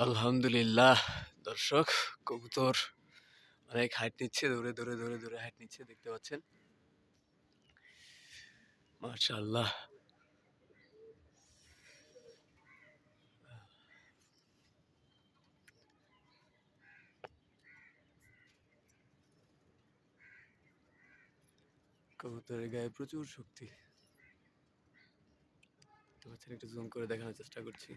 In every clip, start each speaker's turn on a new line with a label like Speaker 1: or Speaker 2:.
Speaker 1: আলহামদুলিল্লাহ। দর্শক, কবুতর অনেক হাইট নিচ্ছে, দৌড়ে দৌড়ে দৌড়ে দৌড়ে হাইট নিচ্ছে, দেখতে পাচ্ছেন। মাশাআল্লাহ। কবুতরের গায়ে প্রচুর শক্তি। একটু জুম করে দেখানোর চেষ্টা করছি।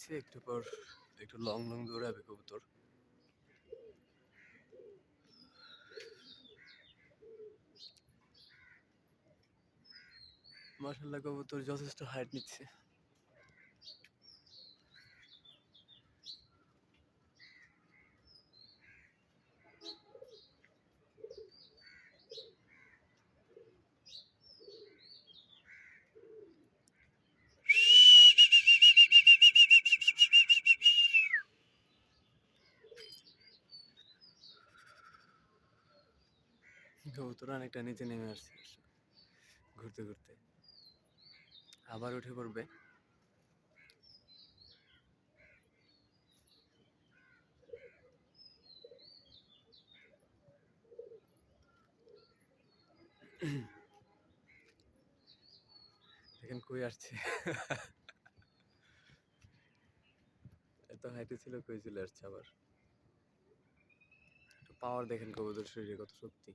Speaker 1: নিচ্ছে একটু পর একটু লং লং দৌড়াবে কবুতর। মার্শাল্লাহ কবুতর যথেষ্ট হাইট নিচ্ছে। কবুতর অনেকটা নিচে নেমে আসছে ঘুরতে ঘুরতে। আবার উঠে পড়বে। দেখেন কই আসছে। এত হাইটে ছিল, কই চলে আসছে আবার। পাওয়ার দেখেন কবুতর শরীরে কত শক্তি।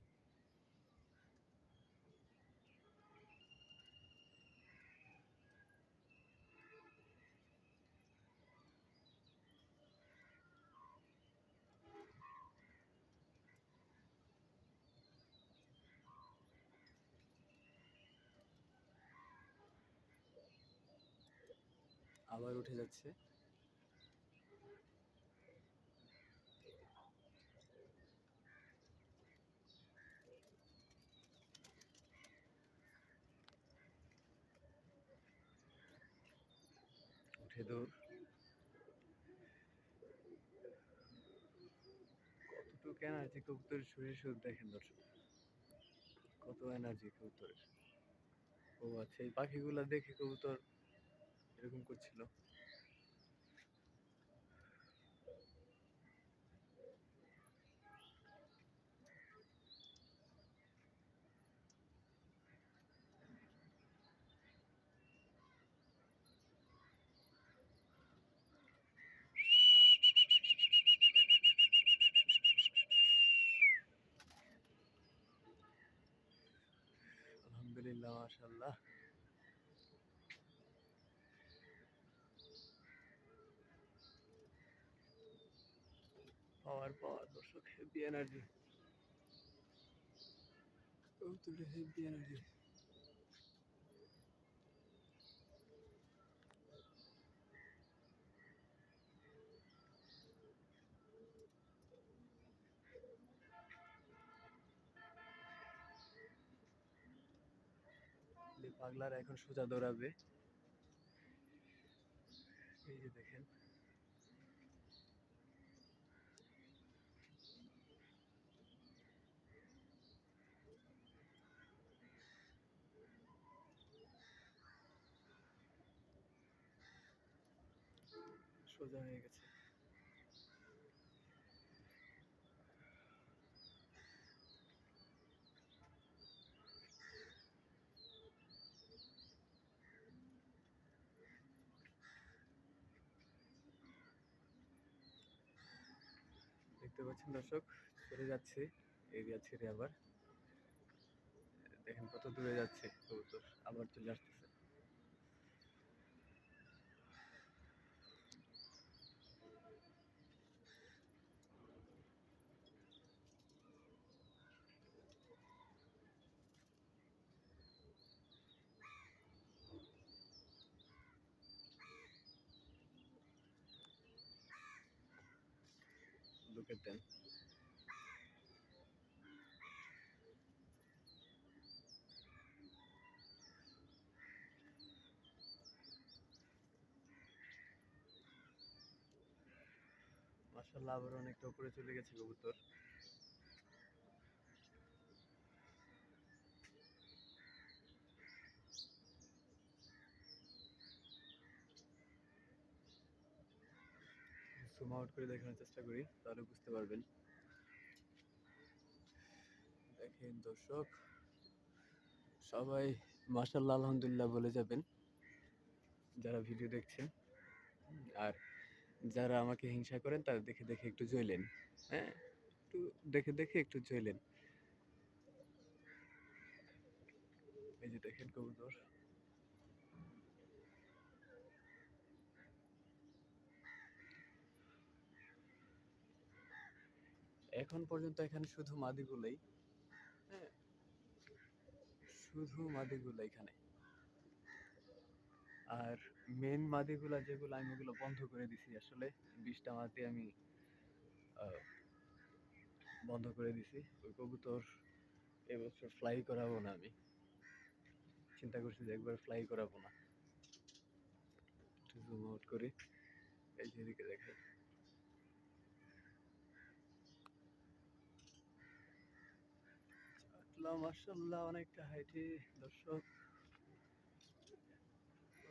Speaker 1: আবার উঠে যাচ্ছে। উঠে দৌড়। কতটুকু এনার্জি কবুতরের শরীর শুধু দেখেন দর্শক। কত এনার্জি কবুতরের। ও আচ্ছা এই পাখিগুলা দেখে কবুতর এরকম করছিল। আলহামদুলিল্লাহ মাশাল্লাহ পাওয়ার পাওয়ার দর্শক হেভি এনার্জি হেভি এনার্জি পাগলারা এখন সোজা দৌড়াবে। এই যে দেখেন। সোজা হয়ে গেছে। দেখতে পাচ্ছেন দর্শক, চলে যাচ্ছে এরিয়া ছেড়ে আবার। দেখেন কত দূরে যাচ্ছে আবার চলে আসতেছে। সংকেত মাসাল্লাহ আবার অনেকটা উপরে চলে গেছে কবুতর জুম আউট করে দেখানোর চেষ্টা করি, তাহলে বুঝতে পারবেন। দেখেন দর্শক, সবাই মাশাল্লাহ আলহামদুলিল্লাহ বলে যাবেন, যারা ভিডিও দেখছেন আর যারা আমাকে হিংসা করেন, তারা দেখে দেখে একটু জ্বলেন। হ্যাঁ একটু দেখে দেখে একটু জ্বলেন। এই যে দেখেন কবুতর। এখন পর্যন্ত এখানে শুধু মাদিগুলোই। হ্যাঁ। শুধু মাদিগুলো এখানে। আর মেন মাদিগুলা যেগুলো আমি ওগুলো বন্ধ করে দিছি আসলে বিশটা মাদি আমি বন্ধ করে দিছি। ওই কবুতর এবছর ফ্লাই করাবো না আমি। চিন্তা করছি যে একবার ফ্লাই করাবো না। জুম আউট করি। এই যে এদিকে দেখাই চাটলা মার্শাল্লাহ অনেকটা হাইটে দর্শক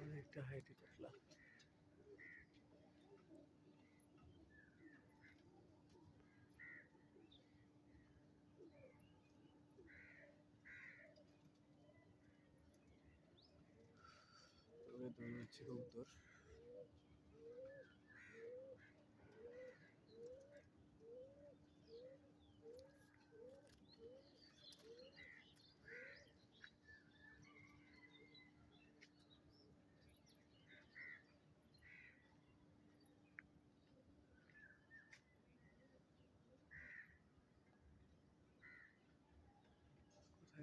Speaker 1: অনেকটা হাইটে হচ্ছে কবুতর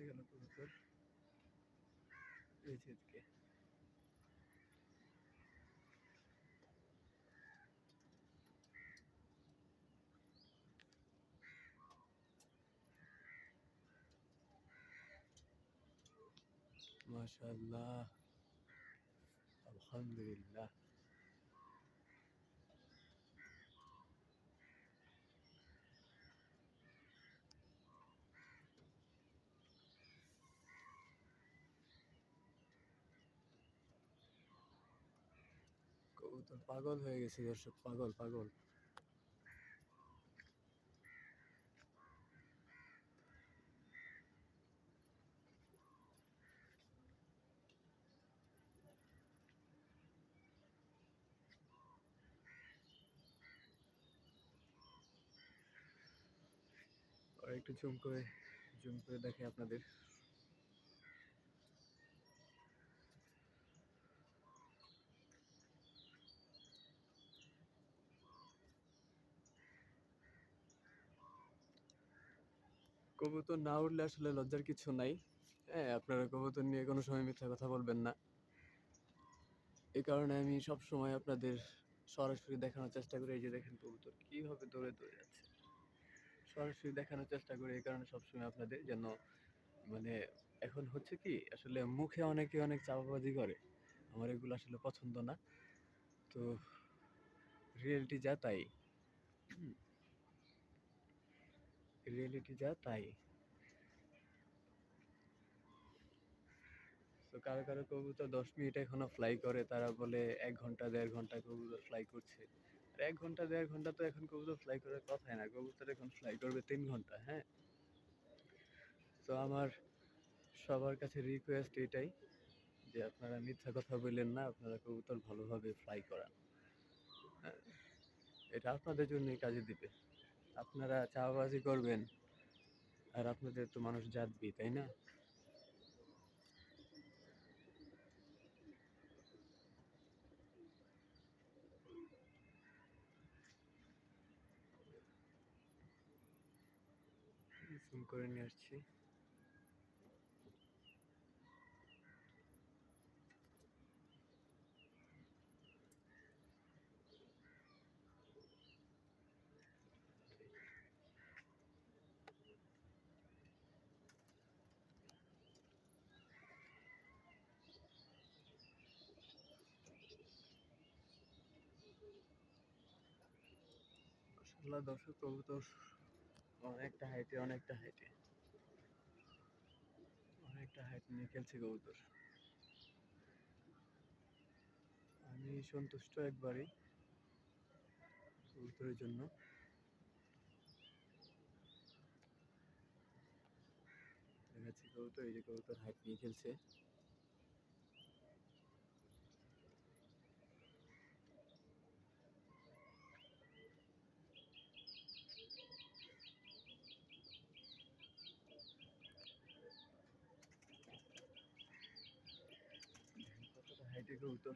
Speaker 1: কোথায় গেল কবুতর এই যে এদিকে মাশাআল্লাহ আলহামদুলিল্লাহ পাগল হয়ে গেছে দর্শক পাগল পাগল। একটু জুম করে জুম করে দেখে আপনাদের। কবুতর না উঠলে আসলে লজ্জার কিছু নাই। হ্যাঁ আপনারা কবুতর নিয়ে কোনো সময় মিথ্যা কথা বলবেন না। এই কারণে আমি সব সময় আপনাদের সরাসরি দেখানোর চেষ্টা করি। এই যে দেখেন কবুতর কীভাবে দৌড়ে দৌড়ে যাচ্ছে। সরাসরি দেখানোর চেষ্টা করি, এই কারণে সবসময় আপনাদের যেন মানে এখন হচ্ছে কি, আসলে মুখে অনেকে অনেক চাপাবাজি করে। আমার এগুলো আসলে পছন্দ না। তো রিয়েলিটি যা তাই। রিয়েলিটি যা, তাই। তো কারও কারও কবুতর দশ মিনিট এখনও ফ্লাই করে, তারা বলে এক ঘণ্টা, দেড় ঘণ্টা কবুতর ফ্লাই করছে। এক ঘণ্টা, দেড় ঘণ্টা তো এখন কবুতর ফ্লাই করার কথাই না, কবুতর এখন ফ্লাই করবে তিন ঘণ্টা হ্যাঁ? তো আমার সবার কাছে রিকোয়েস্ট এটাই যে আপনারা মিথ্যা কথা বললেন না, আপনারা কবুতর ভালোভাবে ফ্লাই করান। হ্যাঁ? এটা আপনাদের জন্যই কাজে দিবে। আপনারা চাওয়াবাজি করবেন আর আপনাদের তো মানুষ জাতবি তাই না? জুম করে নিয়ে আসছি। আল্লাহ দর্শক কবুতর অনেকটা হাইটে অনেকটা হাইটে অনেকটা হাইট নিয়ে খেলছে কবুতর। আমি সন্তুষ্ট একবারই কবুতরের জন্য। দেখাচ্ছি কবুতর, এই যে কবুতর হাইট নিয়ে খেলছে। কতটা হাইটে কবুতর